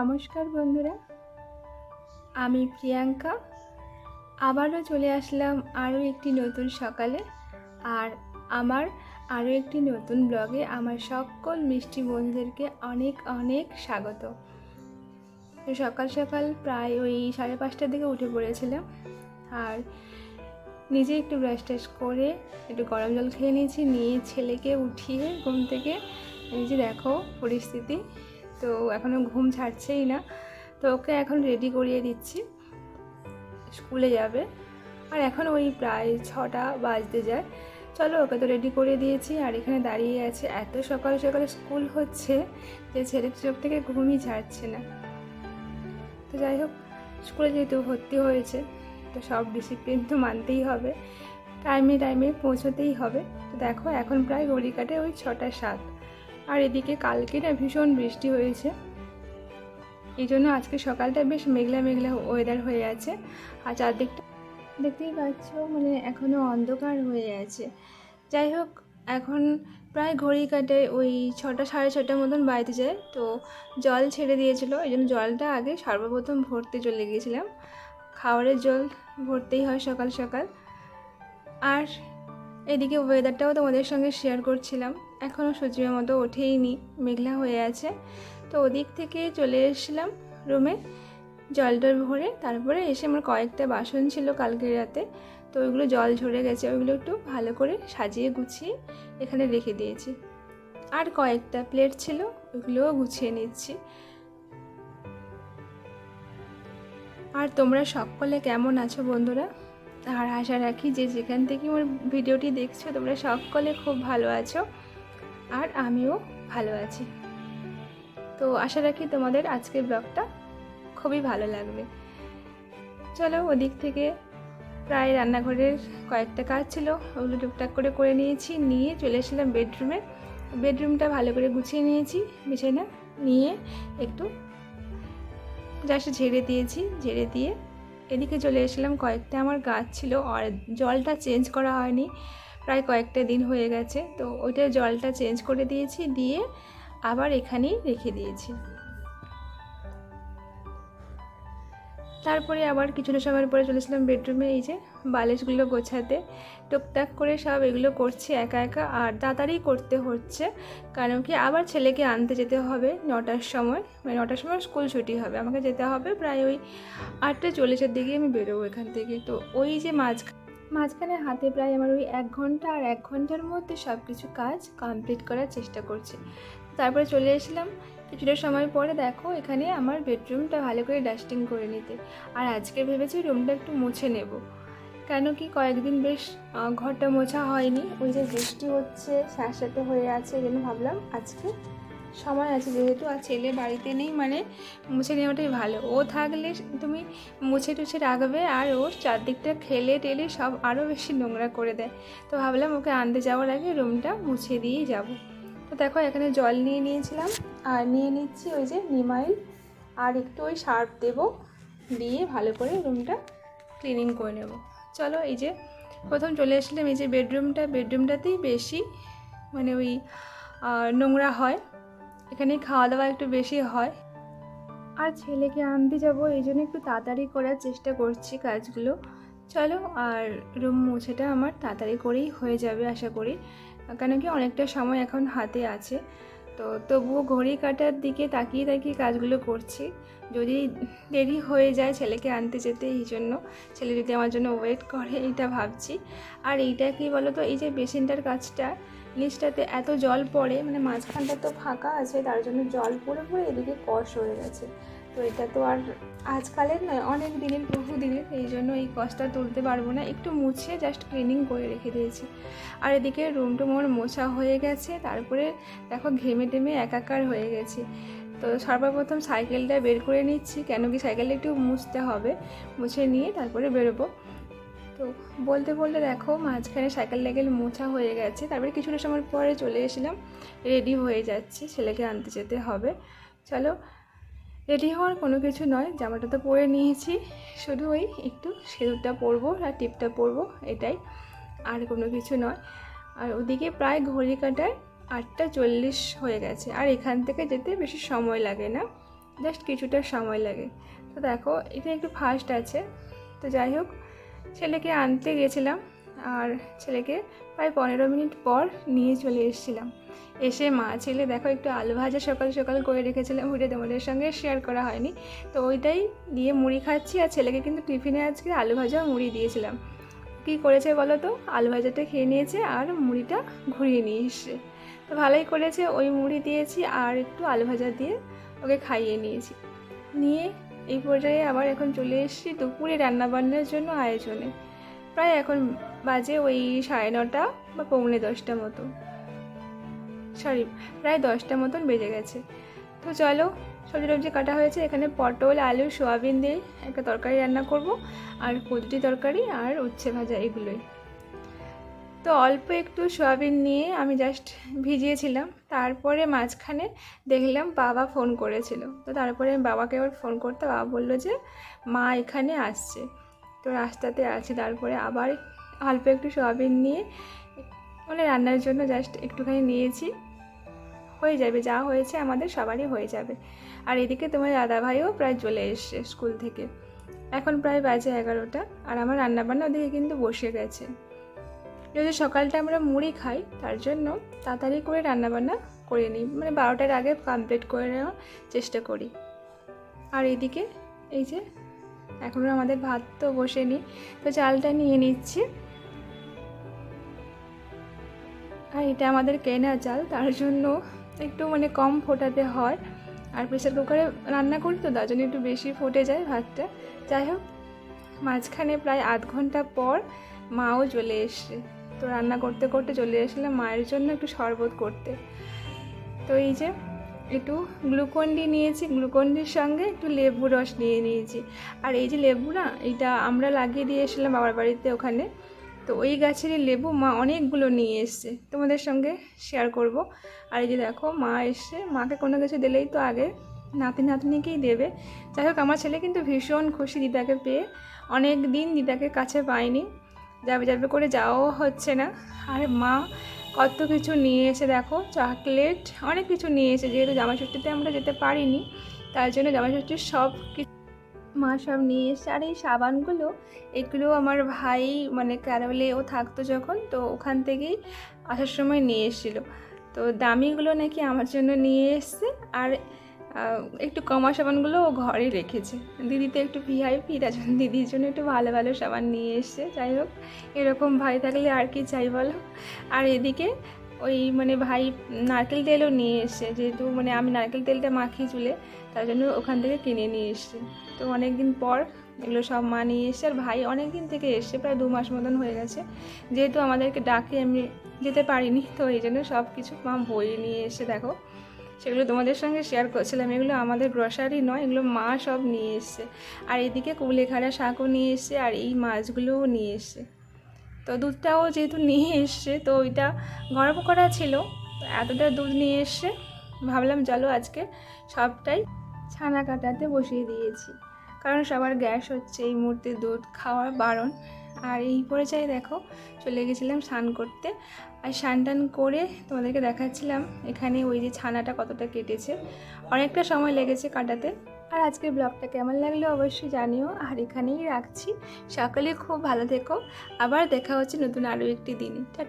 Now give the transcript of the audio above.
নমস্কার বন্ধুরা, আমি প্রিয়াঙ্কা। আবারও চলে আসলাম আরও একটি নতুন সকালে আর আমার আরও একটি নতুন ব্লগে আমার সকল মিষ্টি বন্ধুদেরকে অনেক অনেক স্বাগত। সকাল সকাল প্রায় ওই সাড়ে পাঁচটার দিকে উঠে পড়েছিলাম আর নিজে একটু ব্রাশ টাশ করে একটু গরম জল খেয়ে নিয়েছি, নিয়ে ছেলেকে উঠিয়ে ঘুম থেকে যে দেখো পরিস্থিতি। তো এখনও ঘুম ছাড়ছেই না। তো ওকে এখন রেডি করিয়ে দিচ্ছি। স্কুলে যাবে। আর এখন ওই প্রায় ছটা বাজতে যায়। চলো ওকে তো রেডি করে দিয়েছি। আর এখানে দাঁড়িয়ে আছে, এত সকালে সকালে স্কুল হচ্ছে যে ছেলে চোখ থেকে ঘুমই ছাড়ছে না। তো যাই হোক, স্কুলে যেহেতু ভর্তি হয়েছে, তো সব ডিসিপ্লিন তো মানতেই হবে। টাইমে টাইমে পৌঁছতেই হবে। তো দেখো, এখন প্রায় ঘড়ি কাটে ওই ছটা সাত। আর এদিকে কালকে না ভীষণ বৃষ্টি হয়েছে। এই জন্য আজকে সকালটা বেশ মেঘলা মেঘলা ওয়েদার হয়ে আছে। আর চারদিকটা দেখতেই পাচ্ছ মানে এখনও অন্ধকার হয়ে আছে। যাই হোক, এখন প্রায় ঘড়ি কাটে ওই ছটা সাড়ে ছটার মতন বাড়িতে যায়। তো জল ছেড়ে দিয়েছিল, এই জন্য জলটা আগে সর্বপ্রথম ভরতে চলে গিয়েছিলাম। খাবারের জল ভরতেই হয় সকাল সকাল। আর এদিকে ওয়েদারটাও তোমাদের সঙ্গে শেয়ার করছিলাম। এখনও সূর্যের মতো ওঠেই নি মেঘলা হয়ে আছে। তো ওদিক থেকে চলে এসেছিলাম রুমে জলটার ভরে। তারপরে এসে আমার কয়েকটা বাসন ছিল কালকের রাতে। তো ওইগুলো জল ঝরে গেছে, ওইগুলো একটু ভালো করে সাজিয়ে গুছিয়ে এখানে রেখে দিয়েছি। আর কয়েকটা প্লেট ছিল, ওইগুলোও গুছিয়ে নিচ্ছি। আর তোমরা সকলে কেমন আছো বন্ধুরা? আর আশা রাখি যে যেখান থেকে আমার ভিডিওটি দেখছ, তোমরা সকলে খুব ভালো আছো আর আমিও ভালো আছি। তো আশা রাখি তোমাদের আজকের ব্লগটা খুবই ভালো লাগবে। চলো ওদিক থেকে প্রায় রান্নাঘরের কয়েকটা কাজ ছিল, ওগুলো টুকটাক করে করে নিয়েছি, নিয়ে চলে এসেছিলাম বেডরুমে। বেডরুমটা ভালো করে গুছিয়ে নিয়েছি, বিছানা নিয়ে একটু জাস্ট ঝেড়ে দিয়েছি, ঝেড়ে দিয়ে এদিকে চলে এসেছিলাম, কয়েকটা আমার গাছ ছিল আর জলটা চেঞ্জ করা হয়নি, প্রায় কয়েকটা দিন হয়ে গেছে। তো ওইটা জলটা চেঞ্জ করে দিয়েছি, দিয়ে আবার এখানেই রেখে দিয়েছি। তারপরে আবার কিছুটা সময়ের পরে চলেছিলাম বেডরুমে এই যে বালিশগুলো গোছাতে। টুকটাক করে সব এগুলো করছি একা একা, আর তাড়াতাড়ি করতে হচ্ছে, কারণ কি আবার ছেলেকে আনতে যেতে হবে নটার সময়। মানে নটার সময় স্কুল ছুটি হবে, আমাকে যেতে হবে প্রায় ওই আটটা চল্লিশের দিকে আমি বেরোবো এখান থেকে। তো ওই যে মাঝ মাঝখানে হাতে প্রায় আমার ওই এক ঘণ্টা আর এক ঘণ্টার মধ্যে সব কিছু কাজ কমপ্লিট করার চেষ্টা করছি। তারপরে চলে এসেছিলাম কিছুটা সময় পরে দেখো, এখানে আমার বেডরুমটা ভালো করে ডাস্টিং করে নিতে। আর আজকে ভেবেছি রুমটা একটু মুছে নেব। কেন কি কয়েকদিন বেশ ঘরটা মোছা হয়নি। ওই যে বৃষ্টি হচ্ছে স্যাঁতস্যাঁতে হয়ে আছে, এই জন্য ভাবলাম আজকে সময় আছে যেহেতু, আর ছেলে বাড়িতে নেই মানে মুছে নেওয়াটাই ভালো। ও থাকলে তুমি মুছে টুছে রাখবে আর ও চারদিকটা খেলে টেলে সব আরও বেশি নোংরা করে দেয়। তো ভাবলাম ওকে আনতে যাওয়ার আগে রুমটা মুছে দিয়েই যাব। দেখো, এখানে জল নিয়ে নিয়েছিলাম। আর নিয়ে নিচ্ছি ওই যে নিমাইল। আর একটু ওই সার্ফ দেব দিয়ে ভালো করে রুমটা ক্লিনিং করে নেব। চলো, এই যে প্রথম চলে আসলাম এই যে বেডরুমটা। বেডরুমটাতেই বেশি মানে ওই নোংরা হয়। এখানে খাওয়া দাওয়া একটু বেশি হয়। আর ছেলেকে আনতে যাব, এই জন্য একটু তাড়াতাড়ি করার চেষ্টা করছি কাজগুলো। চলো, আর রুম মুছেটা আমার তাড়াতাড়ি করেই হয়ে যাবে, আশা করি। কেন কি অনেকটা সময় এখন হাতে আছে। তো তবুও ঘড়ি কাটার দিকে তাকিয়ে তাকিয়ে কাজগুলো করছি। যদি দেরি হয়ে যায় ছেলেকে আনতে যেতে, এই জন্য ছেলে যদি আমার জন্য ওয়েট করে, এটা ভাবছি। আর এইটা কি বলো তো এই যে বেসিনটার কাজটা, নিচটাতে এত জল পড়ে মানে মাঝখানটা তো ফাঁকা আছে, তার জন্য জল পড়ে পড়ে এদিকে কষ হয়ে গেছে। তো এটা তো আর আজকালের নয়, অনেক দিনের বহু দিনের এই জন্য এই কষ্টটা তুলতে পারব না। একটু মুছে জাস্ট ক্লিনিং করে রেখে দিয়েছি। আর এদিকে রুম আমার মোছা হয়ে গেছে, তারপরে দেখো ঘেমে টেমে একাকার হয়ে গেছি। তো সর্বপ্রথম সাইকেলটা বের করে নিচ্ছি, কেন কি সাইকেলটা একটু মুছতে হবে, মুছে নিয়ে তারপরে বেরোবো। তো বলতে বলতে দেখো মাঝখানে সাইকেল টাইকেল মোছা হয়ে গেছে, তারপরে কিছুটা সময় পরে চলে এসেছিলাম রেডি হয়ে যাচ্ছি, ছেলেকে আনতে যেতে হবে। চলো রেডি হওয়ার কোনো কিছু নয়, জামাটা তো পরে নিয়েছি। শুধু ওই একটু সিঁদুরটা পরবো আর টিপটা পরবো, এটাই। আর কোনো কিছু নয়। আর ওদিকে প্রায় ঘড়ি কাটায় আটটা চল্লিশ হয়ে গেছে। আর এখান থেকে যেতে বেশি সময় লাগে না, জাস্ট কিছুটা সময় লাগে। তো দেখো, এটা একটু ফাস্ট আছে। তো যাই হোক, ছেলেকে আনতে গেছিলাম। আর ছেলেকে প্রায় পনেরো মিনিট পর নিয়ে চলে এসেছিলাম। এসে মা ছেলে দেখো একটু আলু ভাজা সকাল সকাল করে রেখেছিলাম, ওইটা তোমাদের সঙ্গে শেয়ার করা হয়নি। তো ওইটাই দিয়ে মুড়ি খাচ্ছি আর ছেলেকে কিন্তু টিফিনে আজকে আলু ভাজা মুড়ি দিয়েছিলাম। কী করেছে বলো তো? আলু ভাজাটা খেয়ে নিয়েছে আর মুড়িটা ঘুরিয়ে নিয়ে এসছে। তো ভালোই করেছে, ওই মুড়ি দিয়েছি আর একটু আলু ভাজা দিয়ে ওকে খাইয়ে নিয়েছি। নিয়ে এই পর্যায়ে আবার এখন চলে এসেছি দুপুরে রান্নাবান্নার জন্য আয়োজনে। প্রায় এখন বাজে ওই সাড়ে নটা বা পৌনে দশটা মতো। সরি প্রায় দশটা মতন বেজে গেছে। তো চলো সবজি টবজি কাটা হয়েছে। এখানে পটল, আলু, সোয়াবিন দিয়ে একটা তরকারি রান্না করব, আর কুদরি তরকারি আর উচ্ছে ভাজা এগুলোই। তো অল্প একটু সোয়াবিন নিয়ে আমি জাস্ট ভিজিয়েছিলাম। তারপরে মাঝখানে দেখলাম বাবা ফোন করেছিল। তো তারপরে আমি বাবাকে আবার ফোন করতে, বাবা বলল যে মা এখানে আসছে। তো রাস্তাতে আছে। তারপরে আবার অল্প একটু সয়াবিন নিয়ে মানে রান্নার জন্য জাস্ট একটুখানি নিয়েছি। হয়ে যাবে, যা হয়েছে আমাদের সবারই হয়ে যাবে। আর এদিকে তোমার দাদা ভাইও প্রায় চলে এসছে স্কুল থেকে। এখন প্রায় বাজে এগারোটা আর আমার রান্নাবান্না ওদিকে কিন্তু বসে গেছে। যদি সকালটা আমরা মুড়ি খাই, তার জন্য তাড়াতাড়ি করে রান্নাবান্না করে নিই। মানে বারোটার আগে কমপ্লিট করে নেওয়ার চেষ্টা করি। আর এদিকে এই যে এখনও আমাদের ভাত তো বসেনি, তো চালটা নিয়ে নিচ্ছি। আর এটা আমাদের কেনা চাল, তার জন্য একটু মানে কম ফোটাতে হয়। আর প্রেশার কুকারে রান্না করি তো, তার জন্য একটু বেশি ফোটে যায় ভাতটা। যাই হোক, মাঝখানে প্রায় আধ ঘণ্টা পর মাও চলে এসছে। তো রান্না করতে করতে চলে এসেছিলাম মায়ের জন্য একটু শরবত করতে। তো এই যে একটু গ্লুকন ডি নিয়েছি, গ্লুকন ডির সঙ্গে একটু লেবু রস নিয়ে নিয়েছি। আর এই যে লেবু না, এটা আমরা লাগিয়ে দিয়ে এসেছিলাম বাবার বাড়িতে ওখানে। তো ওই গাছেরই লেবু মা অনেকগুলো নিয়ে এসছে। তোমাদের সঙ্গে শেয়ার করব। আর এই যে দেখো, মা এসছে মাকে কোনো কিছু দিলেই তো আগে নাতি নাতনিকেই দেবে। যাই হোক, আমার ছেলে কিন্তু ভীষণ খুশি দিদাকে পেয়ে। অনেক দিন দিদাকে কাছে পায়নি। যাবে যাবে করে যাওয়াও হচ্ছে না। আর মা কত কিছু নিয়ে এসে দেখো চকলেট অনেক কিছু নিয়ে এসে যেহেতু জামা ষষ্ঠীতে আমরা যেতে পারিনি, তার জন্য জামা ষষ্ঠীর সব কিছু মা সব নিয়ে এসছে আর এই সাবানগুলো, এগুলো আমার ভাই মানে ক্যারোলে ও থাকতো যখন, তো ওখান থেকেই আসার সময় নিয়ে এসেছিল। তো দামিগুলো নাকি আমার জন্য নিয়ে এসছে, আর একটু কমা সাবানগুলো ও ঘরে রেখেছে। দিদি তো একটু ভিআইপি তার জন্য দিদির জন্য একটু ভালো ভালো সাবান নিয়ে এসছে। যাই হোক, এরকম ভাই থাকলে আর কি চাই বলো? আর এদিকে ওই মানে ভাই নারকেল তেলও নিয়ে এসছে। যেহেতু মানে আমি নারকেল তেলটা মাখি চুলে, তার জন্য ওখান থেকে কিনে নিয়ে এসছে। তো অনেক দিন পর এগুলো সব মা নিয়ে এসছে। আর ভাই অনেক দিন থেকে এসছে, প্রায় দু মাস মতন হয়ে গেছে। যেহেতু আমাদেরকে ডাকে, আমি যেতে পারিনি, তো এই জন্য সব কিছু মা বই নিয়ে এসে দেখো। সেগুলো তোমাদের সঙ্গে শেয়ার করছিলাম। এগুলো আমাদের গ্রসারি নয়, এগুলো মা সব নিয়ে এসছে। আর এদিকে কুলেখাড়া শাকও নিয়ে এসছে, আর এই মাছগুলোও নিয়ে এসছে। তো দুধটাও যেহেতু নিয়ে এসছে, তো ওইটা গরম করা ছিল এতটা দুধ নিয়ে এসছে। ভাবলাম চলো আজকে সবটাই ছানা কাটাতে বসিয়ে দিয়েছি। কারণ সবার গ্যাস হচ্ছে এই মুহূর্তে দুধ খাওয়া বারণ। আর এই পর্যায়ে দেখো চলে গেছিলাম স্নান করতে। আর স্নান টান করে তোমাদেরকে দেখাচ্ছিলাম এখানে ওই যে ছানাটা কতটা কেটেছে। অনেকটা সময় লেগেছে কাটাতে। আর আজকের ব্লগটা কেমন লাগল অবশ্যই জানিও। আর এখানেই রাখছি। সকালে খুব ভালো থেকো। আবার দেখা হচ্ছে নতুন আরও একটি দিনে। টাটা।